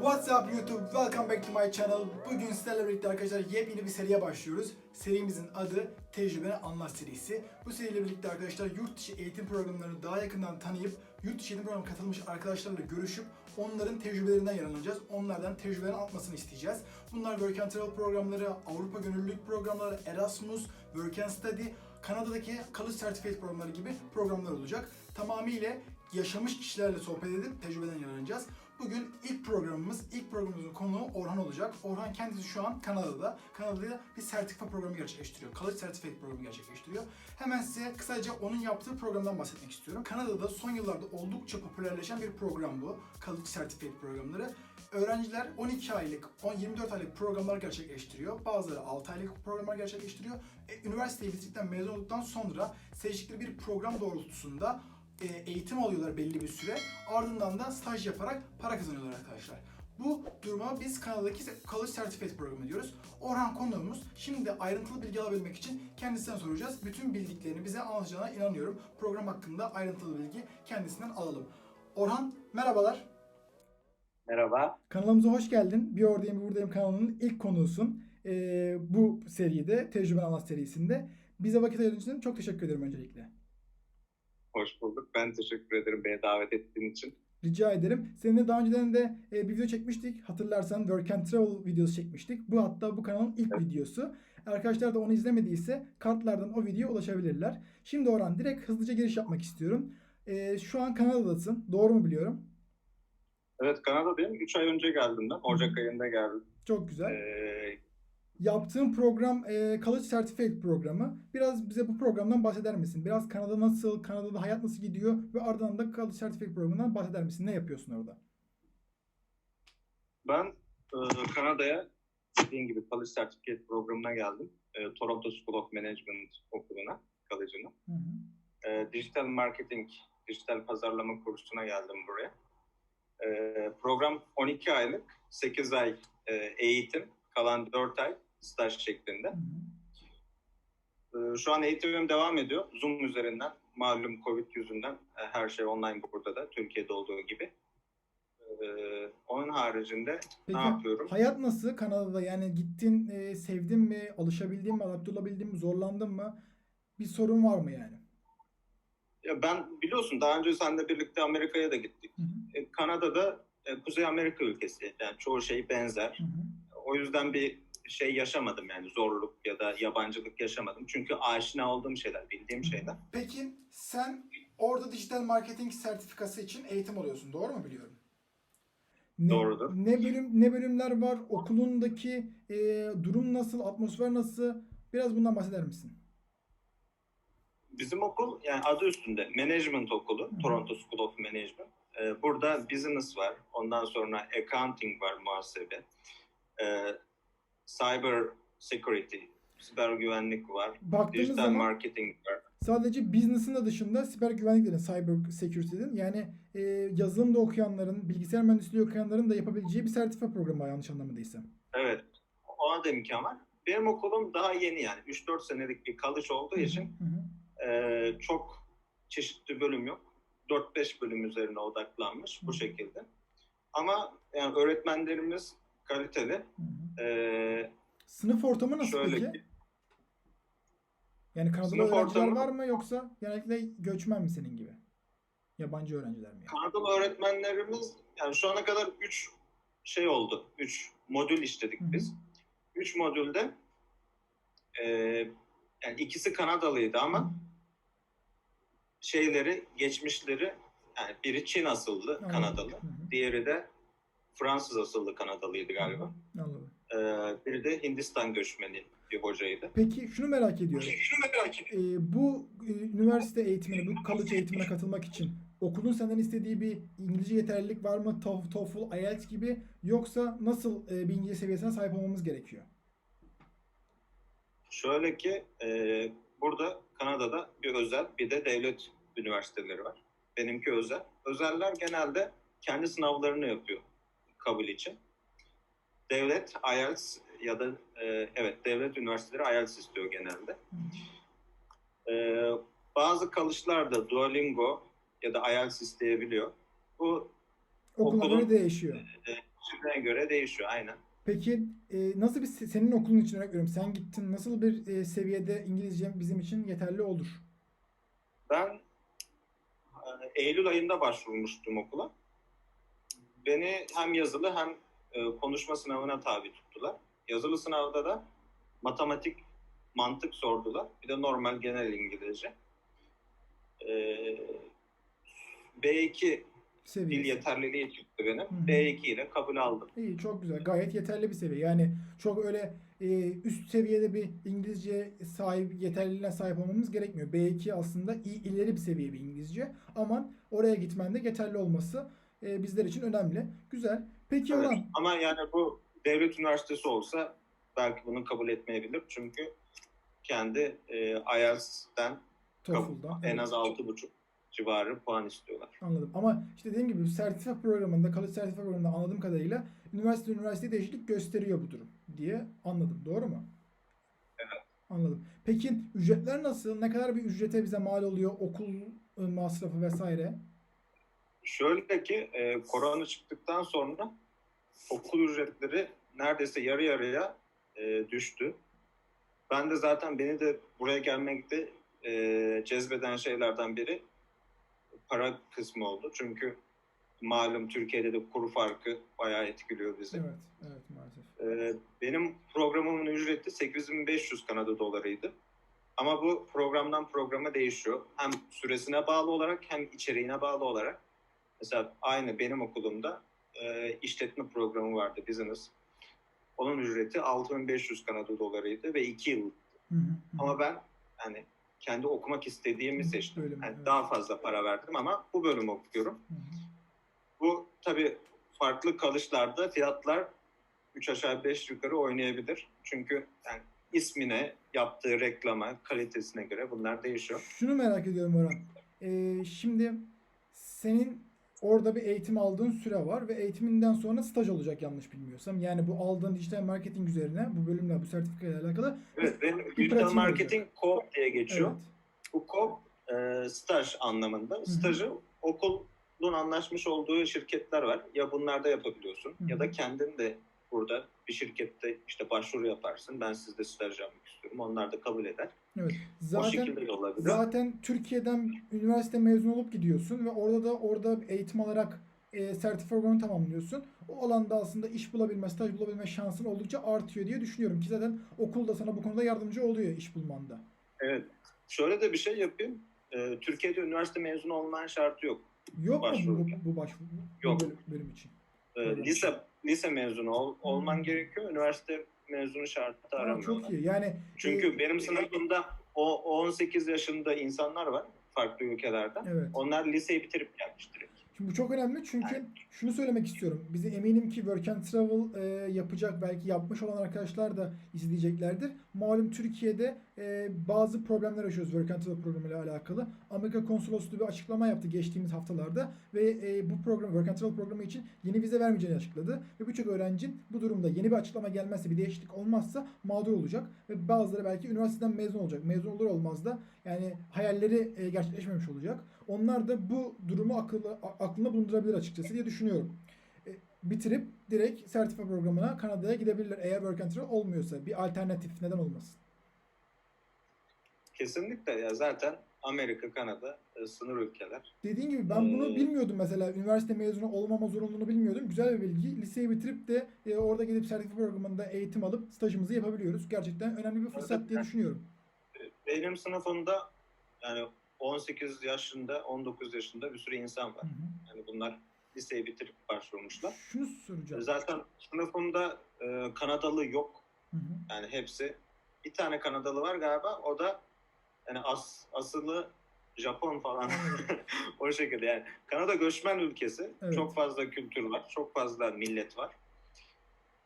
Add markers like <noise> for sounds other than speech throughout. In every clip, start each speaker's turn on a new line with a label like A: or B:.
A: What's up YouTube? Welcome back to my channel. Bugün sizlerle birlikte arkadaşlar yepyeni bir seriye başlıyoruz. Serimizin adı Tecrübeni Anlat serisi. Bu seriyle birlikte arkadaşlar yurt dışı eğitim programlarını daha yakından tanıyıp yurt dışı eğitim programına katılmış arkadaşlarla görüşüp onların tecrübelerinden yararlanacağız. Onlardan tecrübelerini anlatmasını isteyeceğiz. Bunlar Work and Travel programları, Avrupa Gönüllülük programları, Erasmus, Work and Study, Kanada'daki College Certificate programları gibi programlar olacak. Tamamıyla yaşamış kişilerle sohbet edip tecrübeden yararlanacağız. Bugün ilk programımız, ilk programımızın konuğu Orhan olacak. Orhan kendisi şu an Kanada'da. Kanada'da bir sertifika programı gerçekleştiriyor. College Certificate programı gerçekleştiriyor. Hemen size kısaca onun yaptığı programdan bahsetmek istiyorum. Kanada'da son yıllarda oldukça popülerleşen bir program bu. College Certificate programları. Öğrenciler 12 aylık, 10 24 aylık programlar gerçekleştiriyor. Bazıları 6 aylık programlar gerçekleştiriyor. E, üniversiteyi bitirdikten mezun olduktan sonra seçtikleri bir program doğrultusunda e, eğitim alıyorlar belli bir süre. Ardından da staj yaparak para kazanıyorlar arkadaşlar. Bu duruma biz Kanada'daki College Certificate programı diyoruz. Orhan konuğumuz. Şimdi ayrıntılı bilgi alabilmek için kendisinden soracağız. Bütün bildiklerini bize anlatacağına inanıyorum. Program hakkında ayrıntılı bilgi kendisinden alalım. Orhan merhabalar.
B: Merhaba.
A: Kanalımıza hoş geldin. Bir Oradayım Bir Buradayım kanalının ilk konuğusun. Ee, bu seride, Tecrüben Anlat serisinde. Bize vakit ayırdığın için çok teşekkür ederim öncelikle.
B: Hoş bulduk. Ben teşekkür ederim beni davet ettiğin için.
A: Rica ederim. Seninle daha önceden de e, bir video çekmiştik. Hatırlarsan Work and Travel videosu çekmiştik. Bu hatta bu kanalın ilk
B: Evet.
A: videosu. Arkadaşlar da onu izlemediyse kartlardan o videoya ulaşabilirler. Şimdi Orhan direkt hızlıca giriş yapmak istiyorum. E, şu an Kanada'dasın. Doğru mu biliyorum?
B: Evet Kanada'dayım. 3 ay önce geldim ben. Ocak ayında geldim.
A: Çok güzel.
B: Ee,
A: Yaptığın program e, College Certificate programı. Biraz bize bu programdan bahseder misin? Biraz Kanada nasıl, Kanada'da hayat nasıl gidiyor ve ardından da College Certificate programından bahseder misin? Ne yapıyorsun orada?
B: ben e, Kanada'ya dediğim gibi College Certificate programına geldim. E, Toronto School of Management okuluna,
A: hı.
B: E, dijital marketing, dijital pazarlama kursuna geldim buraya. E, program 12 aylık, 8 ay e, eğitim, kalan 4 ay staj şeklinde. Ee, Şu an eğitimim devam ediyor. Zoom üzerinden. Malum Covid yüzünden e, her şey online burada da. Türkiye'de olduğu gibi. Ee, Onun haricinde
A: Peki
B: ne yapıyorum?
A: hayat nasıl Kanada'da? Yani gittin, e, sevdin mi, alışabildin mi, adapte olabildin mi, zorlandın mı? Bir sorun var mı yani?
B: Ya ben biliyorsun daha önce seninle birlikte Amerika'ya da gittik.
A: Hı hı.
B: E, Kanada'da e, Kuzey Amerika ülkesi. Yani çoğu şey benzer.
A: Hı hı.
B: O yüzden bir şey yaşamadım yani zorluk ya da yabancılık yaşamadım. Çünkü aşina olduğum şeyler, bildiğim şeyler.
A: Peki sen orada dijital marketing sertifikası için eğitim alıyorsun. Doğru mu biliyorum? Ne,
B: Doğrudur.
A: Ne bölüm ne bölümler var? Okulundaki e, durum nasıl? Atmosfer nasıl? Biraz bundan bahseder misin?
B: Bizim okul yani adı üstünde management okulu,
A: Hı.
B: Toronto School of Management. Ee, burada business var, ondan sonra accounting var, muhasebe. Ee, cyber security, siber güvenlik var,
A: Baktığımız
B: dijital
A: zaman
B: marketing var.
A: sadece business'ın da dışında siber güvenliklerin, cyber security'nin yani e, yazılımda okuyanların, bilgisayar mühendisliği okuyanların da yapabileceği bir sertifika programı yanlış anlamadıysam.
B: Evet, ona da imkan var. Benim okulum daha yeni yani 3-4 senelik bir college olduğu için
A: Hı hı.
B: e, çok çeşitli bölüm yok. 4-5 bölüm üzerine odaklanmış
A: Hı.
B: bu şekilde. Ama yani öğretmenlerimiz kaliteli.
A: Hı hı.
B: Ee,
A: Sınıf ortamı nasıl
B: Şöyle
A: peki?
B: ki-
A: Yani Kanadalı
B: Sınıf
A: öğrenciler
B: ortamı-
A: var mı yoksa genellikle göçmen mi senin gibi? Yabancı öğrenciler mi? Yani?
B: Kanadalı öğretmenlerimiz yani şu ana kadar 3 şey oldu. 3 modül işledik
A: Hı hı.
B: biz. 3 modülde e, yani ikisi Kanadalıydı ama şeyleri, geçmişleri yani biri Çin asıllı
A: Anladım.
B: Kanadalı.
A: Hı hı.
B: Diğeri de Fransız asıllı Kanadalıydı galiba.
A: Anladım.
B: Ee, biri de Hindistan göçmeni bir hocaydı.
A: Peki şunu merak ediyorum.
B: Şunu merak ediyorum.
A: Ee, bu e, üniversite eğitimine, bu college eğitimine katılmak için okulun senden istediği bir İngilizce yeterlilik var mı? TOEFL, TOEFL, IELTS gibi yoksa nasıl e, bir İngilizce seviyesine sahip olmamız gerekiyor?
B: Şöyle ki e, burada Kanada'da bir özel bir de devlet üniversiteleri var. Benimki özel. Özeller genelde kendi sınavlarını yapıyor kabul için. Devlet IELTS ya da e, evet devlet üniversiteleri IELTS istiyor genelde. E, bazı kalışlar da Duolingo ya da IELTS isteyebiliyor. Bu
A: Okuluna
B: Okulun-
A: göre değişiyor.
B: disipline göre değişiyor aynen.
A: Peki e, nasıl bir se- senin okulun için örnek veriyorum. Sen gittin nasıl bir e, seviyede İngilizce bizim için yeterli olur?
B: Ben e, Eylül ayında başvurmuştum okula. Beni hem yazılı hem e, konuşma sınavına tabi tuttular. Yazılı sınavda da matematik, mantık sordular. Bir de normal genel İngilizce. E, B2 dil
A: Seviyesi.
B: yeterliliği çıktı benim.
A: hı.
B: B2 ile kabul aldım.
A: İyi çok güzel. Gayet yeterli bir seviye. Yani çok öyle e, üst seviyede bir İngilizce sahip yeterliliğine sahip olmamız gerekmiyor. B2 aslında iyi, ileri bir seviye bir İngilizce. Ama oraya gitmen de yeterli olması e, bizler için önemli. Güzel. Peki
B: Evet.
A: Orhan.
B: Ama yani bu devlet üniversitesi olsa belki bunu kabul etmeyebilir. Çünkü kendi e, IELTS'ten
A: TOEFL'da.
B: en az 6,5 civarı puan istiyorlar.
A: Anladım. Ama işte dediğim gibi sertifika programında, kalıcı sertifika programında anladığım kadarıyla üniversite üniversiteye değişiklik gösteriyor bu durum diye anladım. Doğru mu?
B: Evet.
A: Anladım. Peki ücretler nasıl? Ne kadar bir ücrete bize mal oluyor? Okul e, masrafı vesaire.
B: Şöyle ki e, korona çıktıktan sonra okul ücretleri neredeyse yarı yarıya e, düştü. Ben de zaten beni de buraya gelmekte e, cezbeden şeylerden biri para kısmı oldu. Çünkü malum Türkiye'de de kur farkı bayağı etkiliyor bizi.
A: Evet, evet maalesef.
B: Ee, benim programımın ücreti 8500 Kanada dolarıydı. Ama bu programdan programa değişiyor. Hem süresine bağlı olarak hem içeriğine bağlı olarak. Mesela aynı benim okulumda e, işletme programı vardı, business. Onun ücreti 6500 Kanada dolarıydı ve 2 yıl.
A: Hı hı, hı.
B: Ama ben yani kendi okumak istediğimi seçtim.
A: bölüm,
B: Yani
A: evet.
B: Daha fazla para verdim ama bu bölümü okuyorum.
A: Hı hı.
B: Bu tabii farklı kalışlarda fiyatlar 3 aşağı 5 yukarı oynayabilir. Çünkü yani ismine, yaptığı reklama, kalitesine göre bunlar değişiyor.
A: Şunu merak ediyorum Orhan. Ee, şimdi senin orada bir eğitim aldığın süre var ve eğitiminden sonra staj olacak yanlış bilmiyorsam. Yani bu aldığın dijital marketing üzerine bu bölümle bu sertifikayla alakalı.
B: Evet, benim
A: pratiğim
B: marketing co diye geçiyor.
A: Evet.
B: Bu co e, staj anlamında.
A: hı.
B: Stajı okulun anlaşmış olduğu şirketler var. Ya bunlarda yapabiliyorsun
A: Hı hı.
B: ya da kendin de burada bir şirkette işte başvuru yaparsın. Ben sizde staj yapmak istiyorum. Onlar da kabul eder.
A: Evet.
B: o
A: Zaten
B: şekilde de olabilir.
A: zaten Türkiye'den üniversite mezunu olup gidiyorsun ve orada da orada eğitim alarak e, sertifika programını tamamlıyorsun. O alanda aslında iş bulabilme, staj bulabilme şansın oldukça artıyor diye düşünüyorum ki zaten okul da sana bu konuda yardımcı oluyor iş bulmanda.
B: Evet. Şöyle de bir şey yapayım. Ee, Türkiye'de üniversite mezunu olman şartı yok.
A: Yok mu bu, bu başvuru bu
B: Yok.
A: bölüm, bölüm için?
B: Ee, lise lise mezunu ol- olman gerekiyor. Üniversite mezunu şartı aramıyorlar.
A: çok iyi. Yani
B: Çünkü
A: e,
B: benim sınıfımda o 18 yaşında insanlar var farklı ülkelerden.
A: evet.
B: Onlar liseyi bitirip gelmiş direkt.
A: Şimdi bu çok önemli çünkü şunu söylemek istiyorum. Bizi eminim ki Work and Travel e, yapacak belki yapmış olan arkadaşlar da izleyeceklerdir. Malum Türkiye'de e, bazı problemler yaşıyoruz Work and Travel programıyla alakalı. Amerika Konsolosluğu bir açıklama yaptı geçtiğimiz haftalarda ve e, bu program Work and Travel programı için yeni vize vermeyeceğini açıkladı. Ve birçok öğrencinin bu durumda yeni bir açıklama gelmezse bir değişiklik olmazsa mağdur olacak ve bazıları belki üniversiteden mezun olacak. Mezun olur olmaz da yani hayalleri e, gerçekleşmemiş olacak. Onlar da bu durumu akıllı, aklında bulundurabilir açıkçası diye düşünüyorum. E, bitirip direkt sertifika programına Kanada'ya gidebilirler eğer work and travel olmuyorsa. Bir alternatif neden olmasın?
B: Kesinlikle ya zaten Amerika, Kanada e, sınır ülkeler.
A: Dediğin gibi ben bunu
B: Ee,
A: bilmiyordum mesela. Üniversite mezunu olmama zorunluluğunu bilmiyordum. Güzel bir bilgi. Liseyi bitirip de e, orada gidip sertifika programında eğitim alıp stajımızı yapabiliyoruz. Gerçekten önemli bir fırsat diye düşünüyorum.
B: Benim sınıfımda yani 18 yaşında, 19 yaşında bir sürü insan var.
A: Hı hı.
B: Yani bunlar liseyi bitirip başvurmuşlar.
A: Şunu soracağım.
B: Zaten sınıfımda e, Kanadalı yok.
A: Hı hı.
B: Yani hepsi. Bir tane Kanadalı var galiba. O da yani as, asılı Japon falan. <laughs> O şekilde yani. Kanada göçmen ülkesi.
A: Evet.
B: Çok fazla kültür var. Çok fazla millet var.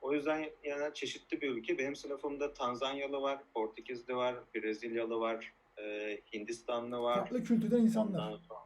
B: O yüzden yani çeşitli bir ülke. Benim sınıfımda Tanzanyalı var, Portekizli var, Brezilyalı var, e, Hindistanlı var.
A: Farklı kültürden insanlar.
B: Ondan sonra